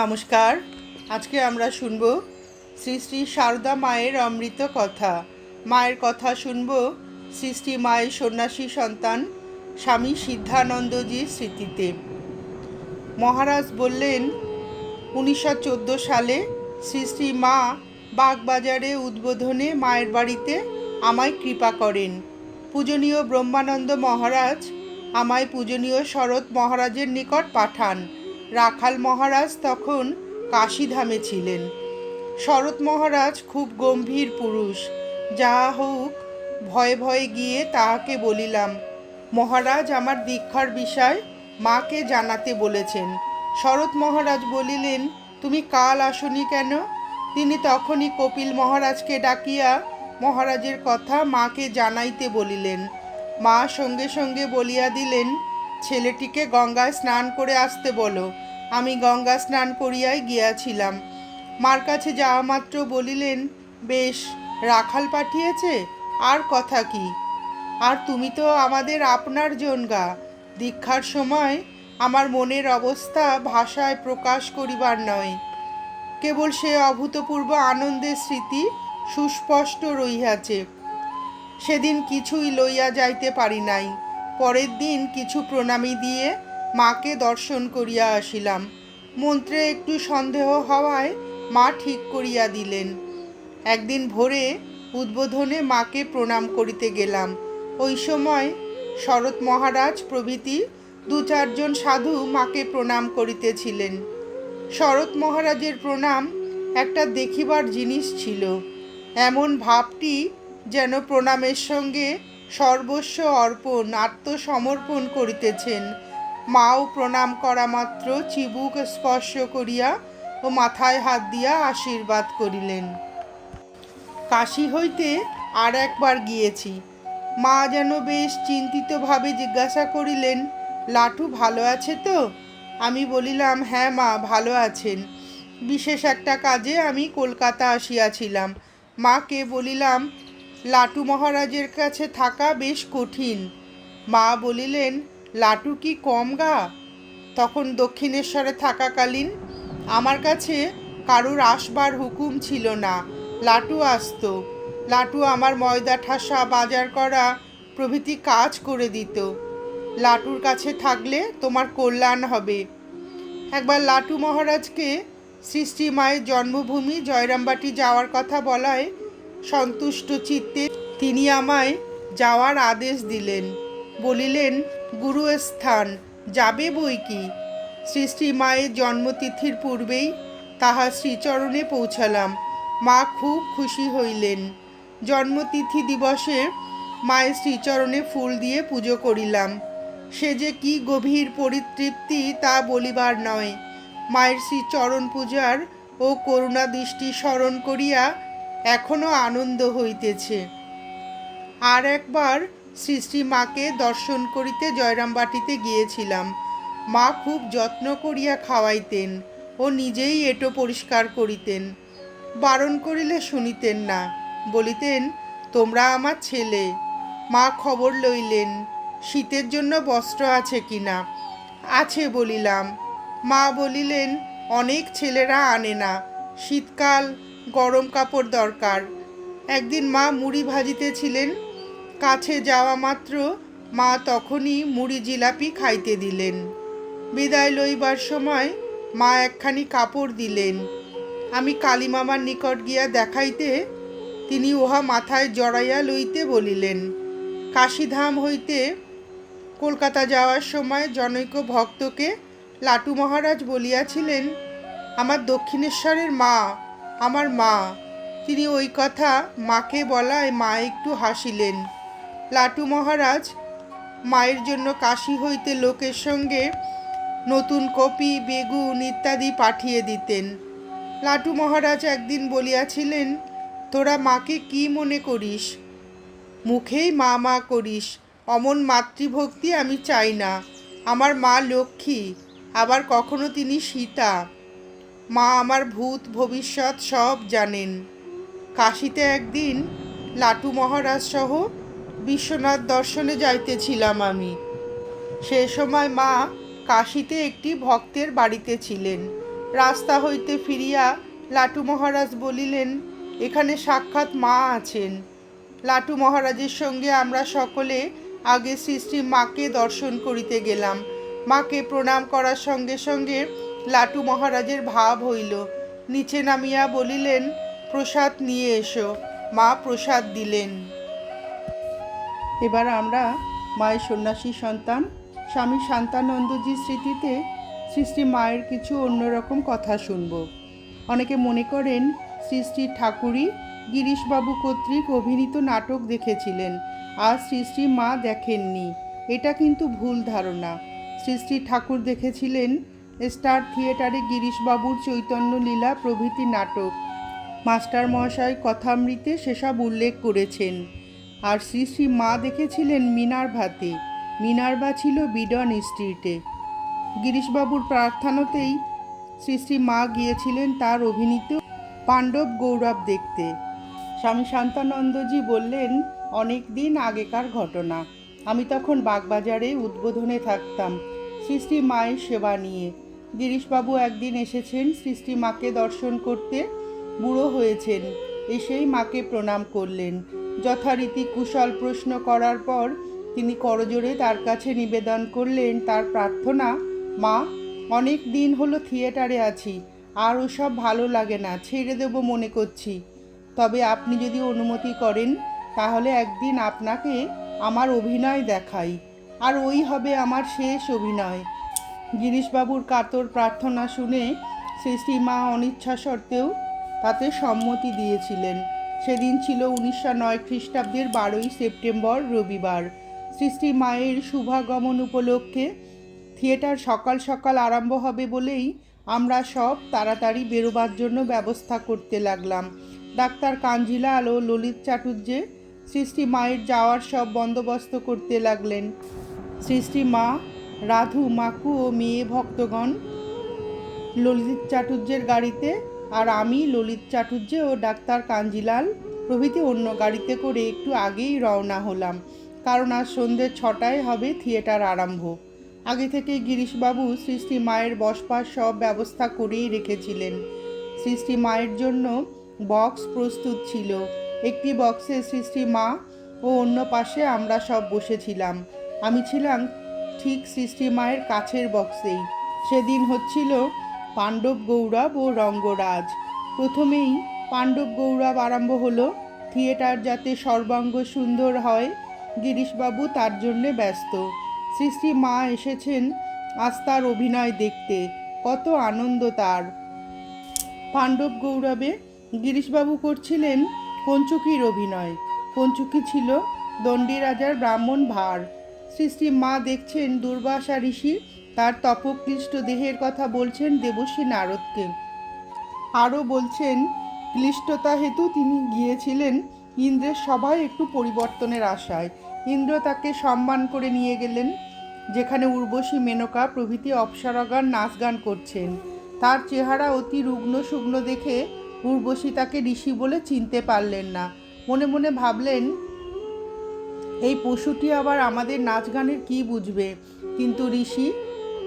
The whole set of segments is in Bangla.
নমস্কার। আজকে আমরা শুনব শ্রী শ্রী সারদা মায়ের অমৃত কথা। মায়ের কথা শুনব শ্রী শ্রী মায়ের সন্ন্যাসী সন্তান স্বামী সিদ্ধানন্দজির স্মৃতিতে। মহারাজ বললেন, উনিশশো চোদ্দ সালে শ্রী শ্রী মা বাগবাজারে উদ্বোধনে মায়ের বাড়িতে আমায় কৃপা করেন। পূজনীয় ব্রহ্মানন্দ মহারাজ আমায় পূজনীয় শরৎ মহারাজের নিকট পাঠান। রাখাল মহারাজ তখন কাশীধামে ছিলেন। শরৎ মহারাজ খুব গম্ভীর পুরুষ। যা হোক, ভয়ে ভয়ে গিয়ে তাহাকে বলিলাম, মহারাজ, আমার দীক্ষার বিষয় মাকে জানাতে বলেছেন। শরৎ মহারাজ বলিলেন, তুমি কাল আসনি কেন? তিনি তখনই কপিল মহারাজকে ডাকিয়া মহারাজের কথা মাকে জানাইতে বলিলেন। মা সঙ্গে সঙ্গে বলিয়া দিলেন ছেলেটিকে গঙ্গায় স্নান করে আসতে বলো। আমি গঙ্গা স্নান করিয়াই গিয়াছিলাম। মার কাছে যাওয়া মাত্র বলিলেন, বেশ, রাখাল পাঠিয়েছে, আর কথা কি? আর তুমি তো আমাদের আপনার জনগা। দীক্ষার সময় আমার মনের অবস্থা ভাষায় প্রকাশ করিবার নয়। কেবল সে অভূতপূর্ব আনন্দের স্মৃতি সুস্পষ্ট রহিয়াছে। সেদিন কিছুই লইয়া যাইতে পারি নাই। পরের দিন কিছু প্রণামী দিয়ে মাকে দর্শন করিয়া আসিলাম। মন্ত্রে একটু সন্দেহ হওয়ায় মা ঠিক করিয়া দিলেন। একদিন ভোরে উদ্বোধনে মাকে প্রণাম করিতে গেলাম। ওই সময় শরৎ মহারাজ প্রভৃতি দু চারজন সাধু মাকে প্রণাম করিতেছিলেন। শরৎ মহারাজের প্রণাম একটা দেখিবার জিনিস ছিল। এমন ভাবটি যেন প্রণামের সঙ্গে সর্বস্ব অর্পণ, আত্মসমর্পণ করিতেছেন। মাও প্রণাম করা মাত্র, চিবুক স্পর্শ করিয়া ও মাথায় হাত দিয়া আশীর্বাদ করিলেন। কাশি হইতে আর একবার গিয়েছি। মা যেন বেশ চিন্তিতভাবে জিজ্ঞাসা করিলেন, লাটু, ভালো আছে তো? আমি বলিলাম হ্যাঁ মা, ভালো আছেন। বিশেষ একটা কাজে আমি কলকাতা আসিয়াছিলাম। মাকে বলিলাম লাটু মহারাজের কাছে থাকা বেশ কঠিন। মা বলিলেন, লাটু কি কম গা? তখন দক্ষিণেশ্বরে থাকাকালীন আমার কাছে কারুর আসবার হুকুম ছিল না। লাটু আসত। লাটু আমার ময়দা ঠাসা বাজার করা প্রভৃতি কাজ করে দিত। লাটুর কাছে থাকলে তোমার কল্যাণ হবে। একবার লাটু মহারাজকে সৃষ্টি মায়ের জন্মভূমি জয়রামবাটি যাওয়ার কথা বলায় সন্তুষ্ট চিত্তে তিনি আমায় যাওয়ার আদেশ দিলেন। বলিলেন, গুরুস্থান, যাবে বই কি? শ্রী শ্রী মায়ের জন্মতিথির পূর্বেই তাহা শ্রীচরণে পৌঁছালাম। মা খুব খুশি হইলেন। জন্মতিথি দিবসে মায়ের শ্রীচরণে ফুল দিয়ে পুজো করিলাম। সে যে কি গভীর পরিতৃপ্তি তা বলিবার নয়। মায়ের শ্রীচরণ পূজার ও করুণা দৃষ্টি স্মরণ করিয়া এখনও আনন্দ হইতেছে। আর একবার শ্রী মাকে দর্শন করিতে জয়রামবাটিতে গিয়েছিলাম। মা খুব যত্ন করিয়া খাওয়াইতেন ও নিজেই এটো পরিষ্কার করিতেন। বারণ করিলে শুনিতেন না, বলিতেন, তোমরা আমার ছেলে। মা খবর লইলেন, শীতের জন্য বস্ত্র আছে কি না আছে বলিলাম। মা বলিলেন, অনেক ছেলেরা আনে না, শীতকাল গরম কাপড় দরকার। একদিন মা মুড়ি ভাজিতেছিলেন, কাছে যাওয়া মাত্র মা তখনই মুড়ি জিলাপি খাইতে দিলেন। বিদায় লইবার সময় মা একখানি কাপড় দিলেন। আমি কালীমামার নিকট গিয়া দেখাইতে তিনি উহা মাথায় জড়াইয়া লইতে বলিলেন, কাশীধাম হইতে কলকাতা যাওয়ার সময় জনৈক ভক্তকে লাটু মহারাজ বলিয়াছিলেন, আমার দক্ষিণেশ্বরের মা আমার মা। তিনি ওই কথা মাকে বলায় মা একটু হাসিলেন। লাটু মহারাজ, মায়ের জন্য কাশি হইতে লোকের সঙ্গে নতুন কপি, বেগুন ইত্যাদি পাঠিয়ে দিতেন। লাটু মহারাজ একদিন বলিয়াছিলেন, তোরা মাকে কি মনে করিস? মুখেই মা মা করিস। অমন মাতৃভক্তি আমি চাই না। আমার মা লক্ষ্মী, আবার কখনো তিনি সীতা। মা আমার ভূত ভবিষ্যৎ সব জানেন। কাশিতে একদিন লাটু মহারাজ সহ বিশ্বনাথ দর্শনে যাইতেছিলাম আমি। সে সময় মা কাশিতে একটি ভক্তের বাড়িতে ছিলেন। রাস্তা হইতে ফিরিয়া লাটু মহারাজ বলিলেন, এখানে সাক্ষাৎ মা আছেন। লাটু মহারাজের সঙ্গে আমরা সকলে আগে সৃষ্টি মাকে দর্শন করিতে গেলাম। মাকে প্রণাম করার সঙ্গে সঙ্গে লাটু মহারাজের ভাব হইল। নিচে নামিয়া বলিলেন, প্রসাদ নিয়ে এসো। মা প্রসাদ দিলেন। এবার আমরা মায়ের সন্ন্যাসী সন্তান, স্বামী শান্তানন্দজির স্মৃতিতে সৃষ্টি মায়ের কিছু অন্যরকম কথা শুনব। অনেকে মনে করেন সৃষ্টির ঠাকুরই গিরিশবাবু কর্তৃক অভিনীত নাটক দেখেছিলেন, আর সৃষ্টি মা দেখেননি। এটা কিন্তু ভুল ধারণা। সৃষ্টি ঠাকুর দেখেছিলেন স্টার থিয়েটারে গিরিশবাবুর চৈতন্য লীলা প্রভৃতি নাটক। মাস্টার মহাশয় কথামৃতে সেসব উল্লেখ করেছেন। আর শ্রী শ্রী মা দেখেছিলেন মিনারভাতে। মিনারভা ছিল বিডন স্ট্রিটে। গিরিশবাবুর প্রার্থনাতেই শ্রী শ্রী মা গিয়েছিলেন তার অভিনীত পাণ্ডব গৌরব দেখতে। স্বামী শান্তানন্দজি বললেন, অনেক দিন আগেকার ঘটনা। আমি তখন বাগবাজারে উদ্বোধনে থাকতাম। সৃষ্টি মায়ের সেবা নিয়ে। গিরিশবাবু একদিন এসেছেন, সৃষ্টি মাকে দর্শন করতে বুড়ো হয়েছেন। এসেই মাকে প্রণাম করলেন। যথারীতি কুশল প্রশ্ন করার পর তিনি করজোড়ে তার কাছে নিবেদন করলেন, তার প্রার্থনা, মা, অনেক দিন হলো থিয়েটারে আছি, আর ওসব ভালো লাগে না, ছেড়ে দেবো মনে করছি। তবে আপনি যদি অনুমতি করেন, তাহলে একদিন আপনাকে আমার অভিনয় দেখাই, আর ওই হবে আমার শেষ অভিনয়। গিরিশবাবুর কাতর প্রার্থনা শুনে সৃষ্টি মা অনিচ্ছা সত্ত্বেও তাতে সম্মতি দিয়েছিলেন। সেদিন ছিল উনিশশো নয় খ্রিস্টাব্দের বারোই সেপ্টেম্বর, রবিবার। সৃষ্টি মায়ের শুভাগমন উপলক্ষে থিয়েটার সকাল সকাল আরম্ভ হবে বলেই আমরা সব তাড়াতাড়ি বেরোবার জন্য ব্যবস্থা করতে লাগলাম। ডাক্তার কাঞ্জিলাল ও ললিত চাটুর্যে সৃষ্টি মায়ের যাওয়ার সব বন্দোবস্ত করতে লাগলেন। সৃষ্টি মা রাধু, মাকু ও মেয়ে ভক্তগণ। ললিত চাটুর্যের গাড়িতে আর আমি, ললিত চাটুর্য ও ডাক্তার কাঞ্জিলাল প্রভৃতি অন্য গাড়িতে করে একটু আগেই রওনা হলাম, কারণ আজ সন্ধ্যে ছটায় হবে থিয়েটার আরম্ভ। আগে থেকে গিরিশবাবু সৃষ্টি মায়ের বসবার সব ব্যবস্থা করেই রেখেছিলেন। সৃষ্টি মায়ের জন্য বক্স প্রস্তুত ছিল। একটি বক্সে সৃষ্টি মা ও অন্য পাশে আমরা সব বসেছিলাম। আমি ছিলাম ঠিক সৃষ্টি মায়ের কাছের বক্সেই। সেদিন হচ্ছিল পাণ্ডব গৌরব ও রঙ্গরাজ। প্রথমেই পাণ্ডব গৌরব আরম্ভ হলো থিয়েটার যাতে সর্বাঙ্গ সুন্দর হয়, গিরিশবাবু তার জন্যে ব্যস্ত। সৃষ্টি মা এসেছেন আজ তার অভিনয় দেখতে। কত আনন্দ তার। পাণ্ডব গৌরবে গিরিশবাবু করছিলেন পঞ্চুকির অভিনয়। পঞ্চুকি ছিল দণ্ডী রাজার ব্রাহ্মণ ভার। সৃষ্টি মা দেখছেন দুর্বাসা ঋষি, তার তপক্লিষ্ট দেহের কথা বলছেন দেবশ্রী নারদকে। আরও বলছেন, ক্লিষ্টতা হেতু তিনি গিয়েছিলেন ইন্দ্রের সভায় একটু পরিবর্তনের আশায়। ইন্দ্র তাকে সম্মান করে নিয়ে গেলেন, যেখানে উর্বশী মেনকা প্রভৃতি অপ্সরাগান নাচ গান করছেন। তার চেহারা অতি রুগ্ন শুগ্ন দেখে উর্বশী তাকে ঋষি বলে চিনতে পারলেন না। মনে মনে ভাবলেন এই পশুটি আবার আমাদের নাচ গানের কী বুঝবে? কিন্তু ঋষি,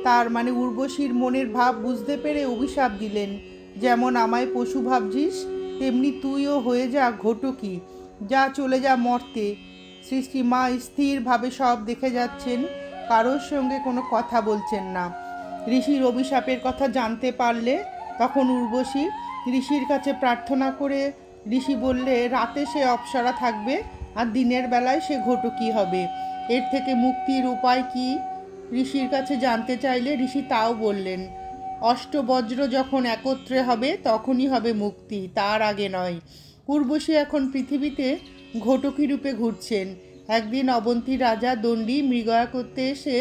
তার মানে উর্বশীর মনের ভাব বুঝতে পেরে অভিশাপ দিলেন। যেমন আমায় পশু ভাবছিস, তেমনি তুইও হয়ে যা ঘটকি। যা চলে যা মর্তে। সৃষ্টি মা স্থিরভাবে সব দেখে যাচ্ছেন, কারোর সঙ্গে কোনো কথা বলছেন না। ঋষির অভিশাপের কথা জানতে পারলে তখন উর্বশী ঋষির কাছে প্রার্থনা করে ঋষি বললে, রাতে সে অপসরা থাকবে আর দিনের বেলায় সে ঘটকি হবে? এর থেকে মুক্তির উপায় কি? ঋষির কাছে জানতে চাইলে ঋষি তাও বললেন, অষ্টবজ্র যখন একত্রে হবে, তখনই হবে মুক্তি, তার আগে নয়। উর্বশী এখন পৃথিবীতে ঘটকি রূপে ঘুরছেন। একদিন অবন্তী রাজা দণ্ডী মৃগয়া করতে এসে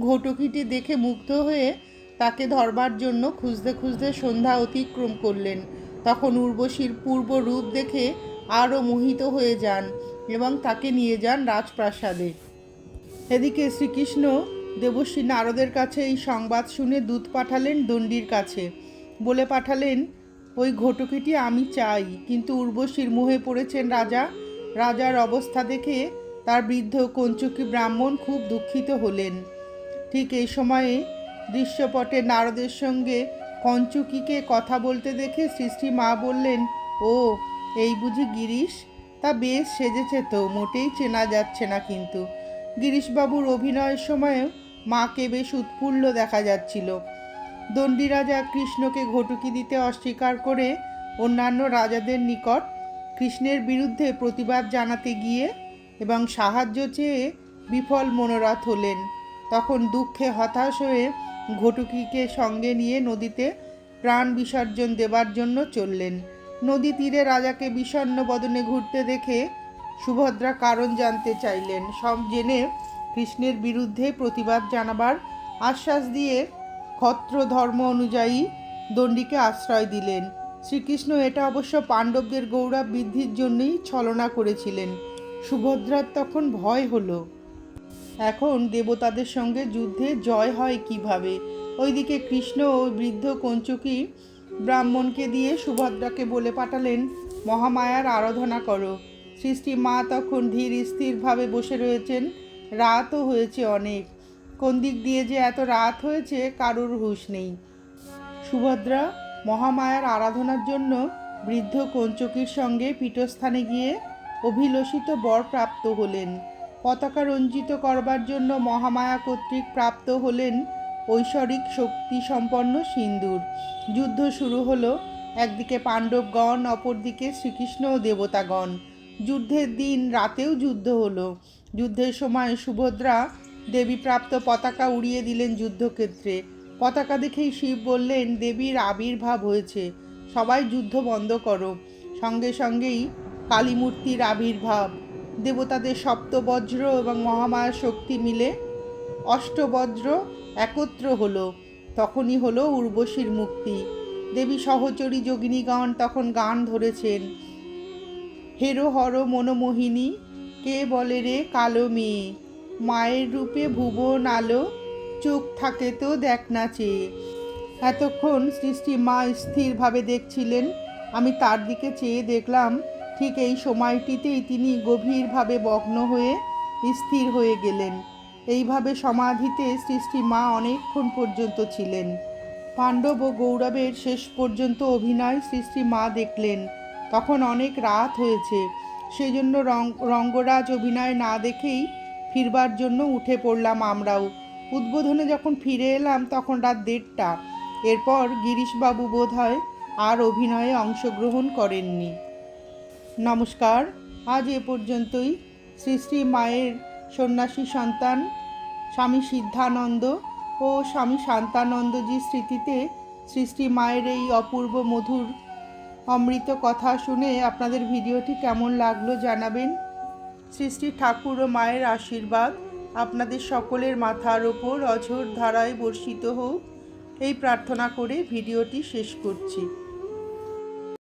ঘটকিটি দেখে মুগ্ধ হয়ে তাকে ধরবার জন্য খুঁজতে খুঁজতে সন্ধ্যা অতিক্রম করলেন। তখন উর্বশীর পূর্ব রূপ দেখে আরও মোহিত হয়ে যান। এবং তাকে নিয়ে যান রাজপ্রাসাদে। এদিকে শ্রীকৃষ্ণ দেবশ্রী নারদের কাছে এই সংবাদ শুনে দূত পাঠালেন দণ্ডির কাছে। বলে পাঠালেন, ওই ঘটকিটি আমি চাই, কিন্তু উর্বশীর মুহে পড়েছেন রাজা। রাজার অবস্থা দেখে তার বৃদ্ধ কঞ্চুকি ব্রাহ্মণ খুব দুঃখিত হলেন। ঠিক এই সময়ে দৃশ্যপটে নারদের সঙ্গে কঞ্চুকিকে কথা বলতে দেখে সৃষ্টি মা বললেন, ও, এই বুঝি গিরিশ? তা বেশ সেজেছে তো, মোটেই চেনা যাচ্ছে না কিন্তু। গিরিশবাবুর অভিনয়ের সময়ও মাকে বেশ উৎফুল্ল দেখা যাচ্ছিল। দণ্ডী রাজা কৃষ্ণকে ঘটুকি দিতে অস্বীকার করে অন্যান্য রাজাদের নিকট কৃষ্ণের বিরুদ্ধে প্রতিবাদ জানাতে গিয়ে এবং সাহায্য চেয়ে বিফল মনোরথ হলেন। তখন দুঃখে হতাশ হয়ে ঘটুকিকে সঙ্গে নিয়ে নদীতে প্রাণ বিসর্জন দেবার জন্য চললেন। নদী তীরে রাজাকে বিষণ্ণ বদনে ঘুরতে দেখে সুভদ্রা কারণ জানতে চাইলেন। সব জেনে কৃষ্ণের বিরুদ্ধে প্রতিবাদ জানাবার আশ্বাস দিয়ে ক্ষত্র ধর্ম অনুযায়ী দণ্ডীকে আশ্রয় দিলেন। শ্রীকৃষ্ণ এটা অবশ্য পাণ্ডবদের গৌরব বৃদ্ধির জন্যই ছলনা করেছিলেন। সুভদ্রার তখন ভয় হলো। এখন দেবতাদের সঙ্গে যুদ্ধে জয় হয় কীভাবে? ওইদিকে কৃষ্ণ ও বৃদ্ধ কঞ্চকি ব্রাহ্মণকে দিয়ে সুভদ্রাকে বলে পাঠালেন, মহামায়ার আরাধনা করো। সৃষ্টি মা তখন ধীর স্থিরভাবে বসে রয়েছেন, রাতও হয়েছে অনেক। কোন দিক দিয়ে যে এত রাত হয়েছে, কারুর হুঁশ নেই। সুভদ্রা মহামায়ার আরাধনার জন্য বৃদ্ধ কঞ্চকির সঙ্গে পীঠস্থানে গিয়ে অভিলষিত বর প্রাপ্ত হলেন। পতাকা রঞ্জিত করবার জন্য মহামায়া কর্তৃক প্রাপ্ত হলেন ঐশ্বরিক শক্তি সম্পন্ন সিন্দুর। যুদ্ধ শুরু হলো একদিকে পাণ্ডবগণ, অপরদিকে শ্রীকৃষ্ণ ও দেবতাগণ। যুদ্ধের দিন রাতেও যুদ্ধ হলো। যুদ্ধের সময় সুভদ্রা দেবীপ্রাপ্ত পতাকা উড়িয়ে দিলেন যুদ্ধক্ষেত্রে। পতাকা দেখেই শিব বললেন, দেবীর আবির্ভাব হয়েছে। সবাই যুদ্ধ বন্ধ করো। সঙ্গে সঙ্গেই কালীমূর্তির আবির্ভাব। দেবতাদের সপ্তবজ্র এবং মহামায়া শক্তি মিলে অষ্টবজ্র একত্র হলো। তখনই হলো উর্বশীর মুক্তি। দেবী সহচরী যোগিনীগণ তখন গান ধরেছেন। হেরো হর মনোমোহিনী, কে বলে রে কালো মেয়ে? মায়ের রূপে ভুবন আলো চোখ থাকে তো দেখ না চেয়ে। এতক্ষণ সৃষ্টি মা স্থিরভাবে দেখছিলেন। আমি তার দিকে চেয়ে দেখলাম, ঠিক এই সময়টিতেই তিনি গভীরভাবে মগ্ন হয়ে স্থির হয়ে গেলেন। এইভাবে সমাধিতে সৃষ্টি মা অনেকক্ষণ পর্যন্ত ছিলেন। পাণ্ডব ও গৌরবের শেষ পর্যন্ত অভিনয় সৃষ্টি মা দেখলেন। তখন অনেক রাত হয়েছে। সেই জন্য রঙ্গরাজ অভিনয় না দেখেই ফিরবার জন্য উঠে পড়লাম আমরাও। উদ্বোধনে যখন ফিরে এলাম তখন রাত দেড়টা। এরপর গিরিশবাবু বোধ হয় আর অভিনয়ে অংশগ্রহণ করেননি। নমস্কার। আজ এ পর্যন্তই। শ্রী মায়ের সন্ন্যাসী সন্তান স্বামী সিদ্ধানন্দ ও স্বামী শান্তানন্দজির স্মৃতিতে শ্রী মায়ের এই অপূর্ব মধুর অমৃত কথা শুনে আপনাদের ভিডিওটি কেমন লাগল জানাবেন। শ্রী ঠাকুর ও মায়ের আশীর্বাদ আপনাদের সকলের মাথার ওপর অঝোর ধারায় বর্ষিত হোক। এই প্রার্থনা করে ভিডিওটি শেষ করছি।